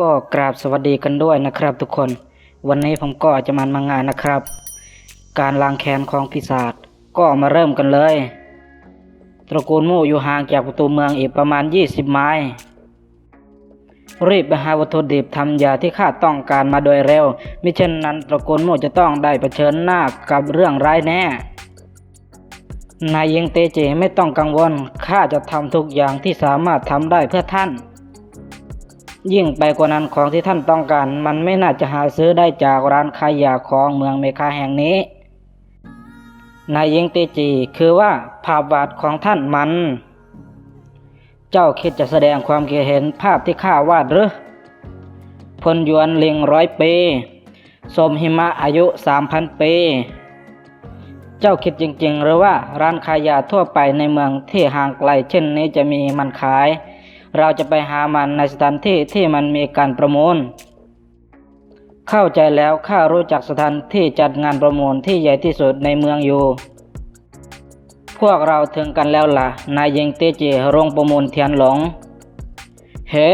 ก็กราบสวัสดีกันด้วยนะครับทุกคน วันนี้ผมก็จะมามางานนะครับ การล้างแค้นของปีศาจก็มาเริ่มกันเลย ตระกูลมู่อยู่ห่างจากประตูเมืองอีกประมาณ 20 ไม้ รีบไปหาวัตถุดิบทำยาที่ข้าต้องการมาโดยเร็วมิเช่นนั้นตระกูลมู่จะต้องได้เผชิญหน้ากับเรื่องร้ายแน่ นายยิงเตเจไม่ต้องกังวลข้าจะทำทุกอย่างที่สามารถทำได้เพื่อท่าน ยิ่งไปกว่านั้นของที่ท่านต้องการ มันไม่น่าจะหาซื้อได้จากร้านขายยาของเมืองเมคาแห่งนี้นายยิงเตจีคือว่าภาพวาดของท่านมัน เจ้าคิดจะแสดงความคิดเห็นภาพที่ข้าวาดหรือพลยวนลิงร้อยปีสมหิมะอายุสามพันปี เจ้าคิดจริงๆ หรือว่าร้านขายยาทั่วไปในเมืองที่ห่างไกลเช่นนี้จะมีมันขาย เราจะไปหามันในสถานที่ที่มันมีการประมูล เข้าใจแล้วข้ารู้จักสถานที่จัดงานประมูลที่ใหญ่ที่สุดในเมืองอยู่ พวกเราถึงกันแล้วล่ะ นายยิงเตเจโรงประมูลเทียนหลง เฮ้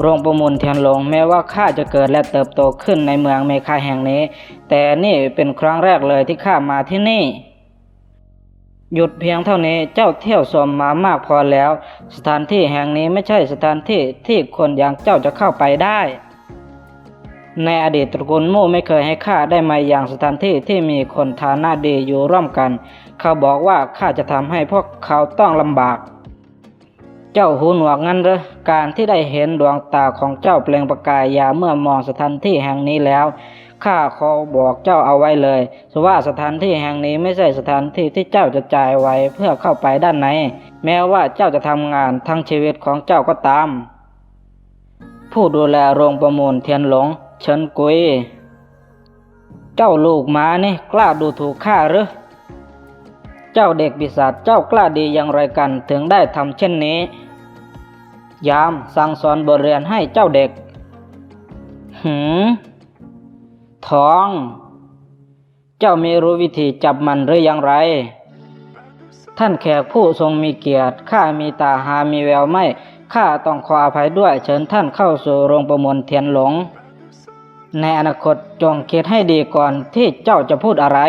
โรงประมูลเทียนหลงแม้ว่าข้าจะเกิดและเติบโตขึ้นในเมืองเมคาแห่งนี้ แต่นี่เป็นครั้งแรกเลยที่ข้ามาที่นี่ หยุดเพียงเท่านี้เจ้าเที่ยวชมมามากพอแล้ว สถานที่แห่งนี้ไม่ใช่สถานที่ที่คนอย่างเจ้าจะเข้าไปได้ ในอดีตตระกูลมู่ไม่เคยให้ข้าได้มาอย่างสถานที่ที่มีคนฐานะดีอยู่ร่วมกัน เขาบอกว่าข้าจะทำให้พวกเขาต้องลำบาก เจ้าหูหนวกงั้นเหรอการที่ได้เห็นดวงตาของเจ้าเปล่งประกายยาเมื่อมองสถานที่แห่งนี้แล้ว ข้าขอบอกเจ้าเอาไว้เลยว่าสถานที่แห่งนี้ไม่ใช่สถานที่ที่เจ้าจะจ่ายไว้เพื่อเข้าไปด้านใน แม้ว่าเจ้าจะทำงานทั้งชีวิตของเจ้าก็ตาม ผู้ดูแลโรงประมูลเทียนหลงเฉินกุย เจ้าลูกมานี่กล้าดูถูกข้าหรือเจ้าเด็กปีศาจเจ้ากล้าดีอย่างไรกันถึงได้ทำเช่นนี้ ยามสั่งสอนบทเรียนให้เจ้าเด็ก หืม ท้อง เจ้ามีรู้วิธีจับมันหรืออย่างไร ท่านแขกผู้ทรงมีเกียรติข้ามีตาหามีแววไม่ข้าต้องขออภัยด้วยเชิญท่านเข้าสู่โรงประมวลเทียนหลง ในอนาคตจงคิดให้ดีก่อนที่เจ้าจะพูดอะไร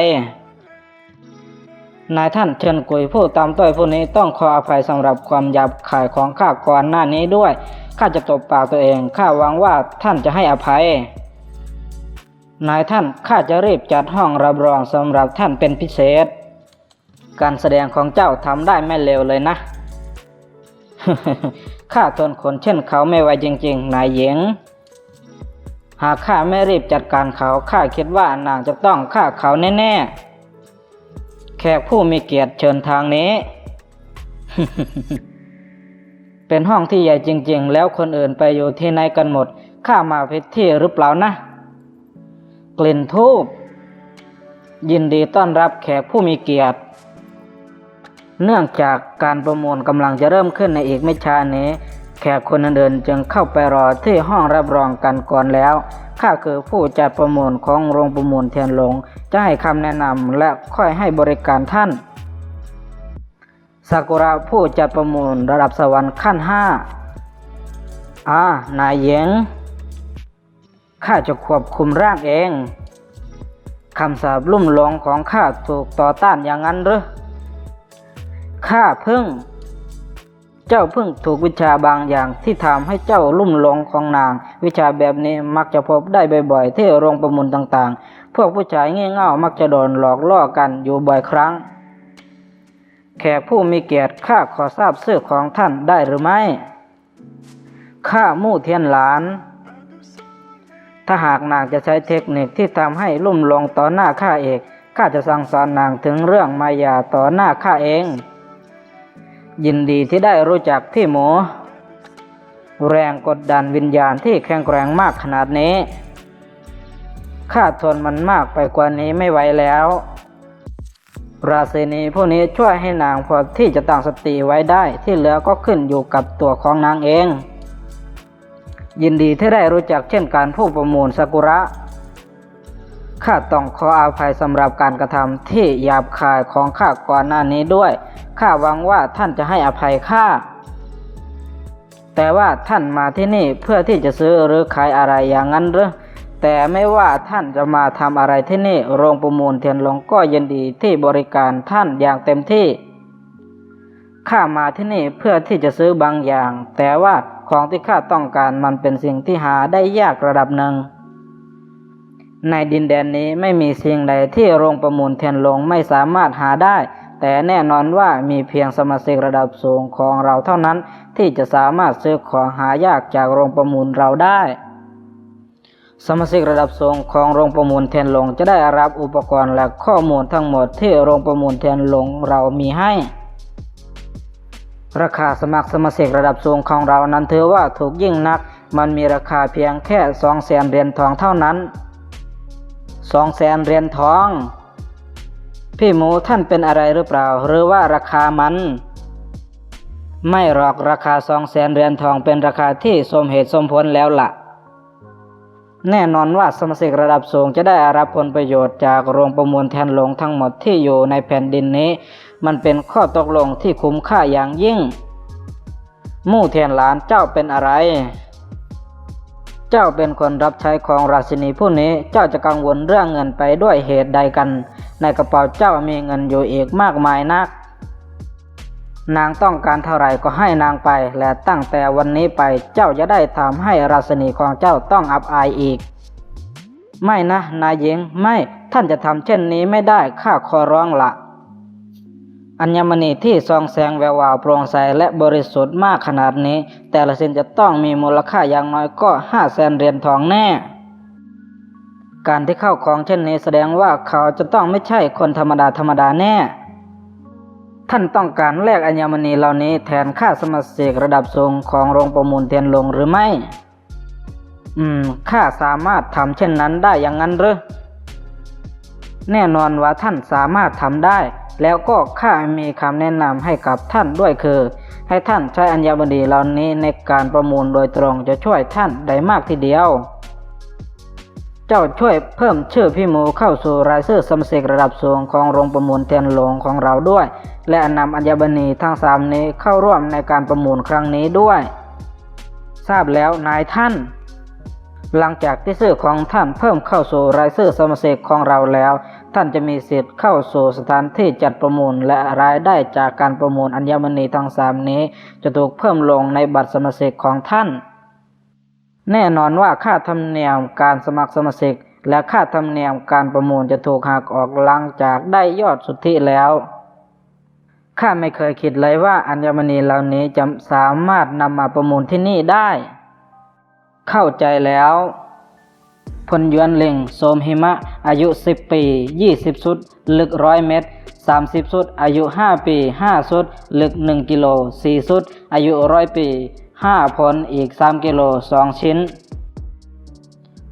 นายท่านเชิญกุยผู้ตามต้อยผู้นี้ต้องขออภัยสำหรับความหยาบคายของข้าก่อนหน้านี้ด้วยข้าจะตบปากตัวเองข้าหวังว่าท่านจะให้อภัย นายท่านข้าจะรีบจัดห้องรับรองสำหรับท่านเป็นพิเศษ การแสดงของเจ้าทำได้ไม่เลวเลยนะ ข้าทนคนเช่นเขาไม่ไหวจริงๆ นายหญิง หากข้าไม่รีบจัดการเขาข้าคิดว่านางจะต้องฆ่าเขาแน่ๆ แขกผู้มีเกียรติเชิญทางนี้ เป็นห้องที่ใหญ่จริง ๆ แล้วคนอื่นไปอยู่ที่ไหนกันหมด ข้ามาผิที่หรือเปล่านะ กลิ่นทูบยินดีต้อนรับแขกผู้มีเกียรติ เนื่องจากการประมูลกำลังจะเริ่มขึ้นในอีกไม่ช้านี้ แขกคนอื่นๆจึงเข้าไปรอที่ห้องรับรองกันก่อนแล้วข้าคือผู้จัดประมูลของโรงประมูลเทียนหลง จะให้คำแนะนำและค่อยให้บริการท่านซากุระผู้จัดประมูลระดับสวรรค์ขั้นห้าอ่า นายเยง ข้าจะควบคุมร่างเองคำสาปลุ่มหลงของข้าถูกต่อต้านอย่างนั้นหรือข้าเพิ่ง เจ้าเพิ่งถูกวิชาบางอย่างที่ทำให้เจ้าลุ่มหลงของนาง วิชาแบบนี้มักจะพบได้บ่อยๆที่โรงประมูลต่างๆ พวกผู้ชายเงี่เง่ามักจะโดนหลอกล่อกันอยู่บ่อยครั้ง แขกผู้มีเกียรติข้าขอทราบชื่อของท่านได้หรือไม่ข้ามู่เทียนหลาน ถ้าหากนางจะใช้เทคนิคที่ทำให้ลุ่มหลงต่อหน้าข้าเอกข้าจะสั่งสอนนางถึงเรื่องมายาต่อหน้าข้าเอง ยินดีที่ได้รู้จักพี่หมู แรงกดดันวิญญาณที่แข็งแกร่งมากขนาดนี้ข้าทนมันมากไปกว่านี้ไม่ไหวแล้ว ราศีนีผู้นี้ช่วยให้นางพอที่จะตั้งสติไว้ได้ที่เหลือก็ขึ้นอยู่กับตัวของนางเอง ยินดีที่ได้รู้จักเช่นการผู้ประมูลซากุระ ข้าต้องขออาภัยสำหรับการกระทำที่หยาบคายของข้าก่อนหน้านี้ด้วย ข้าหวังว่าท่านจะให้อภัยข้า แต่ว่าท่านมาที่นี่เพื่อที่จะซื้อหรือขายอะไรอย่างนั้นหรือแต่ไม่ว่าท่านจะมาทำอะไรที่นี่ โรงประมูลเทียนหลงก็ยินดีที่บริการท่านอย่างเต็มที่ ข้ามาที่นี่เพื่อที่จะซื้อบางอย่าง แต่ว่า ของที่ข้าต้องการมันเป็นสิ่งที่หาได้ยากระดับหนึ่ง ในดินแดนนี้ไม่มีสิ่งใดที่โรงประมูลเทียนหลงไม่สามารถหาได้ แต่แน่นอนว่ามีเพียงสมาชิกระดับสูงของเราเท่านั้น ที่จะสามารถซื้อของหายากจากโรงประมูลเราได้สมาชิกระดับสูงของโรงประมูลเทียนหลงจะได้รับอุปกรณ์และข้อมูลทั้งหมดที่โรงประมูลเทียนหลงเรามีให้ ราคาสมัครสมาชิกระดับสูงของเรานั้นถือว่าถูกยิ่งนัก มันมีราคาเพียงแค่สองแสนเหรียญทองเท่านั้นสองแสนเหรียญทอง พี่หมูท่านเป็นอะไรหรือเปล่า หรือว่าราคามัน ไม่หรอกราคาสองแสนเหรียญทองเป็นราคาที่สมเหตุสมผลแล้วละ่ะ แน่นอนว่าสมาชิกระดับสูงจะได้รับผลประโยชน์จากโรงประมูลแทนหลงทั้งหมดที่อยู่ในแผ่นดินนี้ มันเป็นข้อตกลงที่คุ้มค่าอย่างยิ่ง มู่เทียนหลานเจ้าเป็นอะไร เจ้าเป็นคนรับใช้ของราชินีผู้นี้เจ้าจะกังวลเรื่องเงินไปด้วยเหตุใดกัน ในกระเป๋าเจ้ามีเงินอยู่อีกมากมายนัก นางต้องการเท่าไรก็ให้นางไป และตั้งแต่วันนี้ไปเจ้าจะได้ทำให้ราชนีของเจ้าต้องอับอายอีก ไม่นะ นายหญิงไม่ท่านจะทำเช่นนี้ไม่ได้ข้าขอร้องละอัญมณีที่ซองแสงแวววาวโปร่งใสและบริสุทธิ์มากขนาดนี้ แต่ละสินจะต้องมีมูลค่าอย่างน้อยก็ห้าแสนเหรียญทองแน่ การที่เข้าของเช่นนี้แสดงว่าเขาจะต้องไม่ใช่คนธรรมดาธรรมดาแน่ ท่านต้องการแลกอัญมณีเหล่านี้แทนค่าสมาชิกระดับสูงของโรงประมูลเทียนหลงหรือไม่ อืม ข้าสามารถทำเช่นนั้นได้อย่างนั้นหรือ แน่นอนว่าท่านสามารถทำได้ แล้วก็ข้ามีคำแนะนำให้กับท่านด้วยคือ ให้ท่านใช้อัญมณีเหล่านี้ในการประมูลโดยตรงจะช่วยท่านได้มากทีเดียว เจ้าช่วยเพิ่มชื่อพี่หมูเข้าสู่รายชื่อสมาชิกระดับสูงของโรงประมูลเทียนหลงของเราด้วย และนำอัญมณีทั้งสามนี้เข้าร่วมในการประมูลครั้งนี้ด้วย ทราบแล้วนายท่าน หลังจากที่ชื่อของท่านเพิ่มเข้าสู่รายชื่อสมาชิกของเราแล้ว ท่านจะมีสิทธิ์เข้าสู่สถานที่จัดประมูลและรายได้จากการประมูลอัญมณีทั้งสามนี้ จะถูกเพิ่มลงในบัตรสมาชิกของท่าน แน่นอนว่าค่าธรรมเนียมการสมัครสมาชิก และค่าธรรมเนียมการประมูลจะถูกหักออกหลังจากได้ยอดสุทธิแล้ว ข้าไม่เคยคิดเลยว่าอัญมณีเหล่านี้จะสามารถนำมาประมูลที่นี่ได้ เข้าใจแล้วพลยวนเล็งโสมหิมะ อายุ 10 ปี 20 สุด ลึก 100 เมตร 30 สุด อายุ 5 ปี 5 สุด ลึก 1 กิโล 4 สุด อายุ 100 ปี 5 ผลอีก 3 กิโล 2 ชิ้น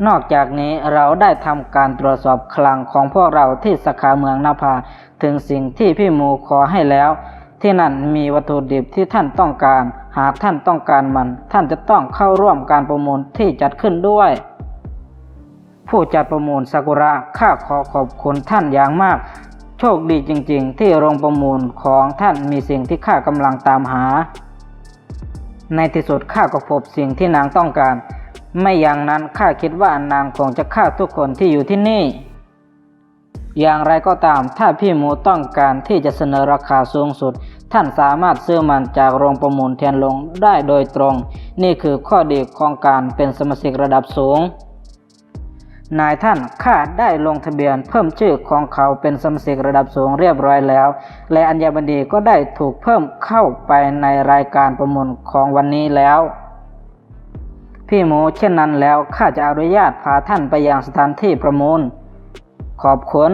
นอกจากนี้เราได้ทำการตรวจสอบคลังของพวกเราที่สาขาเมืองนาภาถึงสิ่งที่พี่หมูขอให้แล้ว ที่นั่นมีวัตถุดิบที่ท่านต้องการ หากท่านต้องการมัน ท่านจะต้องเข้าร่วมการประมูลที่จัดขึ้นด้วย ผู้จัดประมูลซากุระข้าขอขอบคุณท่านอย่างมากโชคดีจริงๆ ที่โรงประมูลของท่านมีสิ่งที่ข้ากำลังตามหา ในที่สุดข้าก็พบสิ่งที่นางต้องการ ไม่อย่างนั้นข้าคิดว่านางคงจะฆ่าทุกคนที่อยู่ที่นี่ อย่างไรก็ตามถ้าพี่หมูต้องการที่จะเสนอราคาสูงสุด ท่านสามารถซื้อมันจากโรงประมูลแทนลงได้โดยตรง นี่คือข้อดีของการเป็นสมาชิกระดับสูง นายท่านข้าได้ลงทะเบียนเพิ่มชื่อของเขาเป็นสมาชิกระดับสูงเรียบร้อยแล้ว และอัญมณีก็ได้ถูกเพิ่มเข้าไปในรายการประมูลของวันนี้แล้ว พี่หมูเช่นนั้นแล้วข้าจะอนุญาตพาท่านไปยังสถานที่ประมูล ขอบคุณ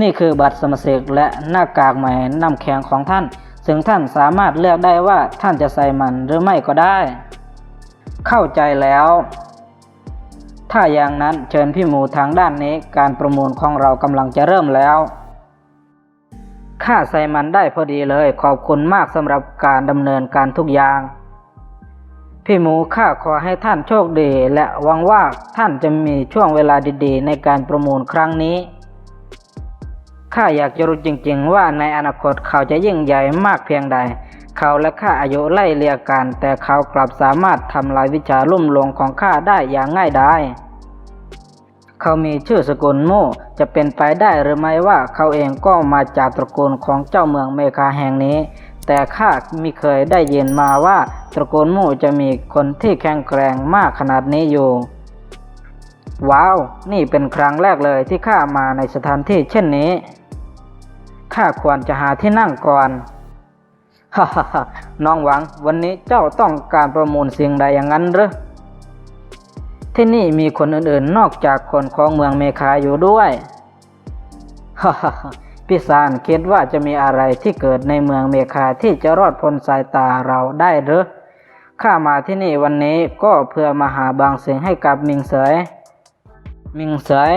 นี่คือบัตรสมาชิกและหน้ากากใหม่น้ำแข็งของท่าน ซึ่งท่านสามารถเลือกได้ว่าท่านจะใส่มันหรือไม่ก็ได้ เข้าใจแล้ว ถ้าอย่างนั้นเชิญพี่หมูทางด้านนี้การประมูลของเรากำลังจะเริ่มแล้วข้าใส่มันได้พอดีเลยขอบคุณมากสำหรับการดำเนินการทุกอย่าง พี่หมูข้าขอให้ท่านโชคดีและหวังว่าท่านจะมีช่วงเวลาดีๆ ในการประมูลครั้งนี้ข้าอยากจะรู้จริงๆ ว่าในอนาคตเขาจะยิ่งใหญ่มากเพียงใด เขาและข้าอายุไล่เลียกัน แต่เขากลับสามารถทำลายวิชาลุ่มหลงของข้าได้อย่างง่ายดายเขามีชื่อสกุลโม่จะเป็นไปได้หรือไม่ว่าเขาเองก็มาจากตระกูลของเจ้าเมืองเมคาแห่งนี้ แต่ข้ามิเคยได้ยินมาว่าตระกูลโม่จะมีคนที่แข็งแกร่งมากขนาดนี้อยู่ ว้าว นี่เป็นครั้งแรกเลยที่ข้ามาในสถานที่เช่นนี้ข้าควรจะหาที่นั่งก่อน ฮ่าฮ่าน้องหวัง วันนี้เจ้าต้องการประมูลสิ่งใดอย่างนั้นหรือที่นี่มีคนอื่นๆ นอกจากคนของเมืองเมคาอยู่ด้วยฮ่าฮ่าฮ่าพี่ซานคิดว่าจะมีอะไรที่เกิดในเมืองเมคาที่จะรอดพ้นสายตาเราได้หรือข้ามาที่นี่วันนี้ก็เพื่อมาหาบางสิ่งให้กับมิงเสยมิงเสย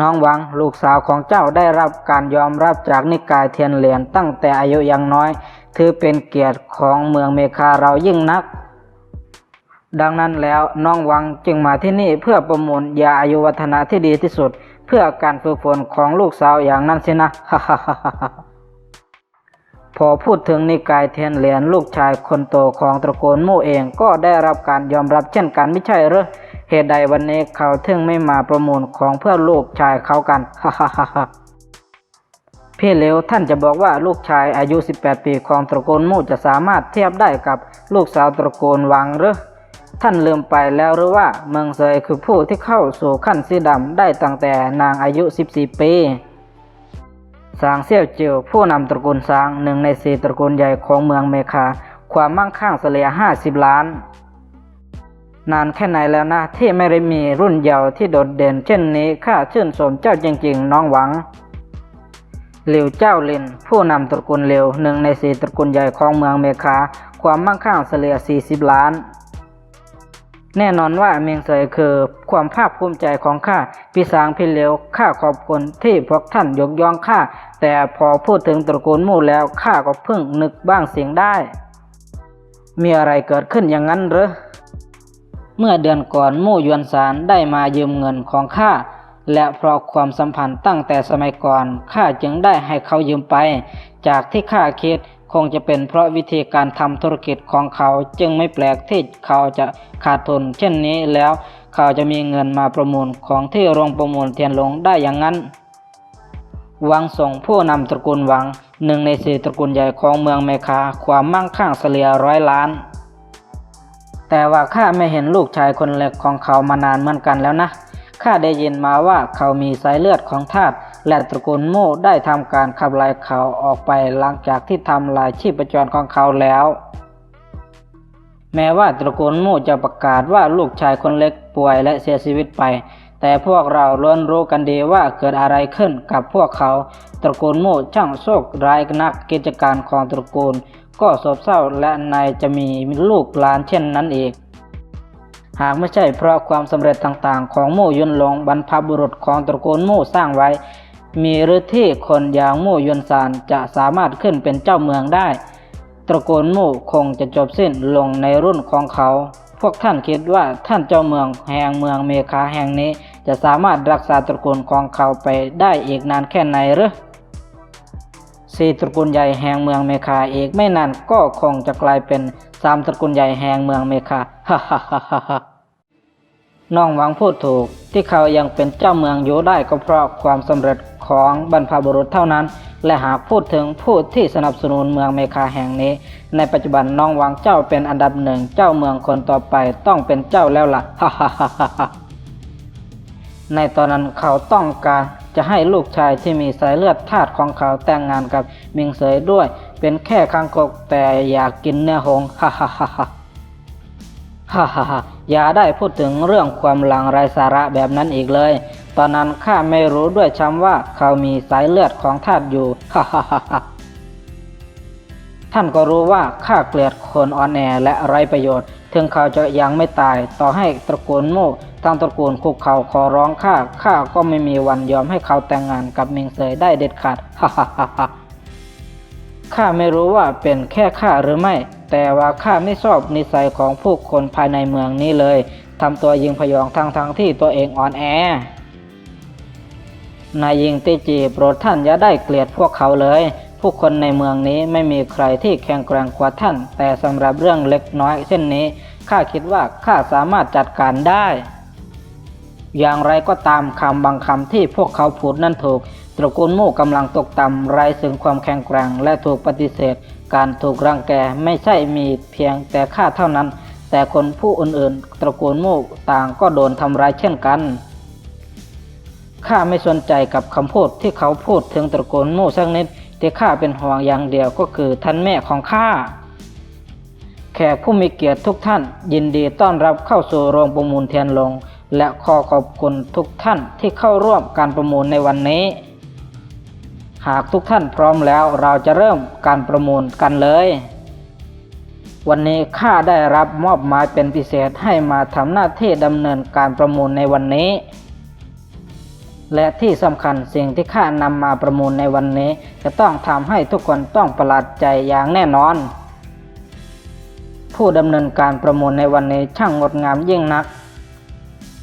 น้องหวังลูกสาวของเจ้าได้รับการยอมรับจากนิกายเทียนเหรียญตั้งแต่อายุยังน้อย ถือเป็นเกียรติของเมืองเมคาเรายิ่งนัก ดังนั้นแล้วน้องหวังจึงมาที่นี่เพื่อประมูลยาอายุวัฒนะที่ดีที่สุด เพื่อการฝึกฝนของลูกสาวอย่างนั้นสินะพอพูดถึงนิกายเทียนเหรียญลูกชายคนโตของตระกูลมู่เองก็ได้รับการยอมรับเช่นกันไม่ใช่หรือ เหตุใดวันนี้เขาถึงไม่มาประมูลของเพื่อลูกชายเขากันพี่เลวท่านจะบอกว่าลูกชายอายุ 18 ปีของตระกูลมู่จะสามารถเทียบได้กับลูกสาวตระกูลวังหรือท่านลืมไปแล้วหรือว่าเมืองเซยคือผู้ที่เข้าสู่ขั้นสีดำได้ตั้งแต่นางอายุ 14 ปีสางเซี่ยวเจียวผู้นำตระกูลสางหนึ่งในสี่ตระกูลใหญ่ของเมืองเมคา ความมั่งคั่งเฉลี่ย50 ล้าน นานแค่ไหนแล้วนะที่ไม่ได้มีรุ่นเยาว์ที่โดดเด่นเช่นนี้ข้าชื่นชมเจ้าจริง ๆ น้องหวังหลิวเจ้าลิน ผู้นำตระกูลหลิวหนึ่งในสี่ตระกูลใหญ่ของเมืองเมคา ความมั่งคั่งเฉลี่ย 40 ล้าน แน่นอนว่าเมียงเสยคือความภาคภูมิใจของข้าพี่สางพี่เหลียวข้าขอบคุณที่พวกท่านยกย่องข้าแต่พอพูดถึงตระกูลมู่แล้วข้าก็เพิ่งนึกบ้างเสียงได้ มีอะไรเกิดขึ้นอย่างนั้นหรือ เมื่อเดือนก่อนมู่ยวนสารได้มายืมเงินของข้าและเพราะความสัมพันธ์ตั้งแต่สมัยก่อนข้าจึงได้ให้เขายืมไป จากที่ข้าคิดคงจะเป็นเพราะวิธีการทำธุรกิจของเขาจึงไม่แปลกที่เขาจะขาดทุนเช่นนี้แล้วเขาจะมีเงินมาประมูลของที่โรงประมูลเทียนหลงได้อย่างนั้น วังส่งผู้นำตระกูลวังหนึ่งในสี่ตระกูลใหญ่ของเมืองเมคาความมั่งคั่งเฉลี่ยร้อยล้าน แต่ว่าข้าไม่เห็นลูกชายคนเล็กของเขามานานเหมือนกันแล้วนะข้าได้ยินมาว่าเขามีสายเลือดของทาสและตระกูลโม่ได้ทำการขับไล่เขาออกไปหลังจากที่ทำลายชีพจรของเขาแล้ว แม้ว่าตระกูลโม่จะประกาศว่าลูกชายคนเล็กป่วยและเสียชีวิตไป แต่พวกเราล้วนรู้กันดีว่าเกิดอะไรขึ้นกับพวกเขา ตระกูลโม่ช่างโชคร้ายนักกิจการของตระกูล ก็โศกเศร้าและนายจะมีลูกหลานเช่นนั้นอีก หากไม่ใช่เพราะความสำเร็จต่างๆ ของโมยุนหลงบรรพบุรุษของตระกูลโม่สร้างไว้ มีหรือที่คนอย่างโมยุนซานจะสามารถขึ้นเป็นเจ้าเมืองได้ ตระกูลโม่คงจะจบสิ้นลงในรุ่นของเขา พวกท่านคิดว่าท่านเจ้าเมืองแห่งเมืองเมคาแห่งนี้ จะสามารถรักษาตระกูลของเขาไปได้อีกนานแค่ไหนหรือ สี่ตระกูลใหญ่แห่งเมืองเมคาอีกไม่นานก็คงจะกลายเป็นสามตระกูลใหญ่แห่งเมืองเมคาฮ่าฮ่าฮ่าฮ่าน้องหวังพูดถูกที่เขายังเป็นเจ้าเมืองอยู่ได้ก็เพราะความสำเร็จของบรรพบุรุษเท่านั้น และหากพูดถึงผู้ที่สนับสนุนเมืองเมคาแห่งนี้ ในปัจจุบันน้องหวังเจ้าเป็นอันดับหนึ่งเจ้าเมืองคนต่อไปต้องเป็นเจ้าแล้วล่ะฮ่าฮ่าฮ่าฮ่าฮ่า ในตอนนั้นเขาต้องการจะให้ลูกชายที่มีสายเลือดทาสของเขาแต่งงานกับมิงเสยด้วย เป็นแค่คางคกแต่อยากกินเนื้อหงฮ่าฮ่าฮ่าฮ่าฮ่าฮ่าฮ่าอย่าได้พูดถึงเรื่องความหลังไรสาระแบบนั้นอีกเลย ตอนนั้นข้าไม่รู้ด้วยช้ำว่าเขามีสายเลือดของทาสอยู่ฮ่าฮ่าฮ่าฮ่าท่านก็รู้ว่าข้าเกลียดคนอ่อนแอและไร้ประโยชน์ ถึงเขาจะยังไม่ตาย ต่อให้ตระกูลโม ทางตระกูลคุกเขาขอร้องข้า ข้าก็ไม่มีวันยอมให้เขาแต่งงานกับมิงเซยได้เด็ดขาด ฮ่าฮ่าฮ่าข้าไม่รู้ว่าเป็นแค่ข้าหรือไม่ แต่ว่าข้าไม่ชอบนิสัยของผู้คนภายในเมืองนี้เลย ทำตัวยิงพยองทางทางที่ตัวเองอ่อนแอนายยิงติจีโปรดท่านอย่าได้เกลียดพวกเขาเลย ผู้คนในเมืองนี้ไม่มีใครที่แข็งแกร่งกว่าท่าน แต่สำหรับเรื่องเล็กน้อยเช่นนี้ ข้าคิดว่าข้าสามารถจัดการได้ อย่างไรก็ตามคำบางคำที่พวกเขาพูดนั้นถูก ตระกูลมู่กำลังตกต่ำไร้ซึ่งความแข็งแกร่งและถูกปฏิเสธ การถูกรังแกไม่ใช่มีเพียงแต่ข้าเท่านั้น แต่คนผู้อื่นๆ ตระกูลมู่ต่างก็โดนทำร้ายเช่นกันข้าไม่สนใจกับคำพูดที่เขาพูดถึงตระกูลมู่สักนิดที่ข้าเป็นห่วงอย่างเดียวก็คือท่านแม่ของข้าแขกผู้มีเกียรติทุกท่าน ยินดีต้อนรับเข้าสู่โรงประมูลเทียนลง และขอขอบคุณทุกท่านที่เข้าร่วมการประมูลในวันนี้ หากทุกท่านพร้อมแล้วเราจะเริ่มการประมูลกันเลย วันนี้ข้าได้รับมอบหมายเป็นพิเศษให้มาทำหน้าที่ดำเนินการประมูลในวันนี้ และที่สำคัญสิ่งที่ข้านำมาประมูลในวันนี้ จะต้องทำให้ทุกคนต้องประหลาดใจอย่างแน่นอน ผู้ดำเนินการประมูลในวันนี้ช่างงดงามยิ่งนัก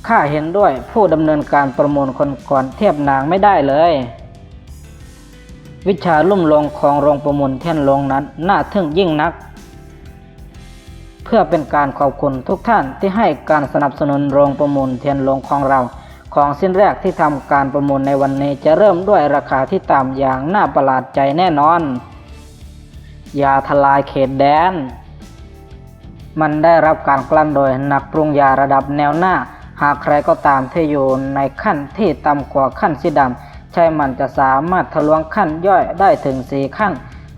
ข้าเห็นด้วยผู้ดำเนินการประมูลคนก่อนเทียบนางไม่ได้เลย วิชาลุ่มลงของโรงประมูลเทียนลงนั้นน่าทึ่งยิ่งนัก เพื่อเป็นการขอบคุณทุกท่านที่ให้การสนับสนุนโรงประมูลเทียนลงของเรา ของสิ้นแรกที่ทำการประมูลในวันนี้จะเริ่มด้วยราคาที่ต่ำอย่างน่าประหลาดใจแน่นอนยาทลายเขตแดน มันได้รับการกลั่นโดยนักปรุงยาระดับแนวหน้า หากใครก็ตามที่อยู่ในขั้นที่ต่ำกว่าขั้นสีดำใช่มันจะสามารถทะลวงขั้นย่อยได้ถึงสี่ขั้น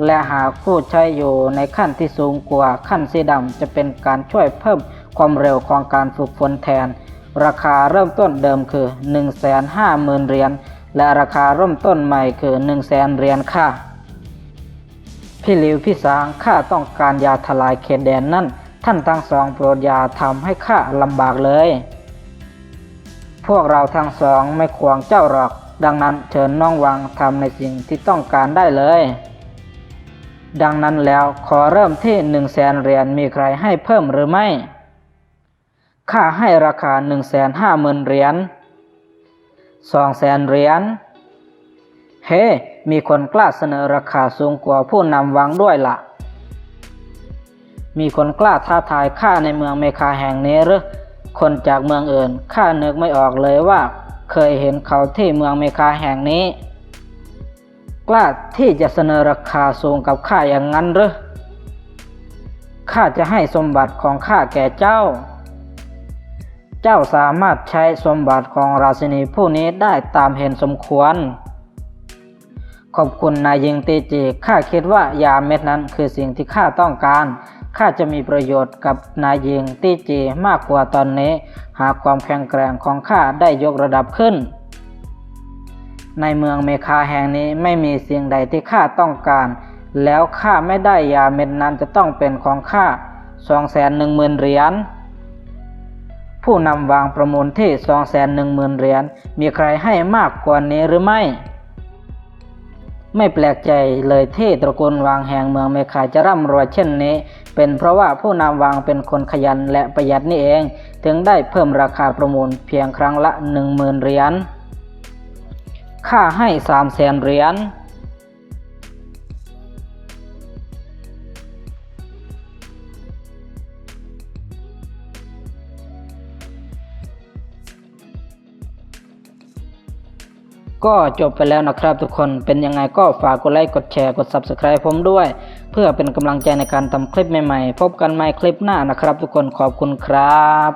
และหากผู้ใช้อยู่ในขั้นที่สูงกว่าขั้นสีดำจะเป็นการช่วยเพิ่มความเร็วของการฝึกฝนแทน ราคาเริ่มต้นเดิมคือ 150,000 เหรียญและราคาเริ่มต้นใหม่คือ 100,000เหรียญค่ะ พี่หลิวพี่สางข้าต้องการยาทลายเขตแดนนั่น ท่านทั้งสองโปรดยาทำให้ข้าลำบากเลย พวกเราทั้งสองไม่ขวงเจ้าหรอก ดังนั้นเชิญน้องวังทำในสิ่งที่ต้องการได้เลย ดังนั้นแล้วขอเริ่มที่หนึ่งแสนเหรียญมีใครให้เพิ่มหรือไม่ข้าให้ราคาหนึ่งแสนห้าหมื่นเหรียญสองแสนเหรียญเฮ้ มีคนกล้าเสนอราคาสูงกว่าผู้นำวังด้วยละ่ะ มีคนกล้าท้าทายข้าในเมืองเมคาแห่งนี้หรือ คนจากเมืองอื่น ข้านึกไม่ออกเลยว่า เคยเห็นเขาที่เมืองเมคาแห่งนี้ กล้าที่จะเสนอราคาสูงกับข้าอย่างนั้นหรือ ข้าจะให้สมบัติของข้าแก่เจ้า เจ้าสามารถใช้สมบัติของราชินีผู้นี้ได้ตามเห็นสมควร ขอบคุณนายยิงตีจี ข้าคิดว่ายาเม็ดนั้นคือสิ่งที่ข้าต้องการ ข้าจะมีประโยชน์กับนายยิงตีจีมากกว่าตอนนี้ หากความแข็งแกร่งของข้าได้ยกระดับขึ้น ในเมืองเมคาแห่งนี้ไม่มีสิ่งใดที่ข้าต้องการ แล้วข้าไม่ได้ยาเม็ดนั้นจะต้องเป็นของข้าสองแสนหนึ่งหมื่นเหรียญผู้นำวางประมูลที่สองแสนหนึ่งหมื่นเหรียญมีใครให้มากกว่านี้หรือไม่ ไม่แปลกใจเลยที่ตระกูลวางแห่งเมืองเมคาจะร่ำรวยเช่นนี้ เป็นเพราะว่าผู้นำวางเป็นคนขยันและประหยัดนี่เอง ถึงได้เพิ่มราคาประมูลเพียงครั้งละหนึ่งหมื่นเหรียญค่าให้สามแสนเหรียญ ก็จบไปแล้วนะครับทุกคนเป็นยังไงก็ฝากกดไลค์กดแชร์กด Subscribe ผมด้วย เพื่อเป็นกำลังใจในการทำคลิปใหม่ๆ พบกันใหม่คลิปหน้านะครับ ทุกคนขอบคุณครับ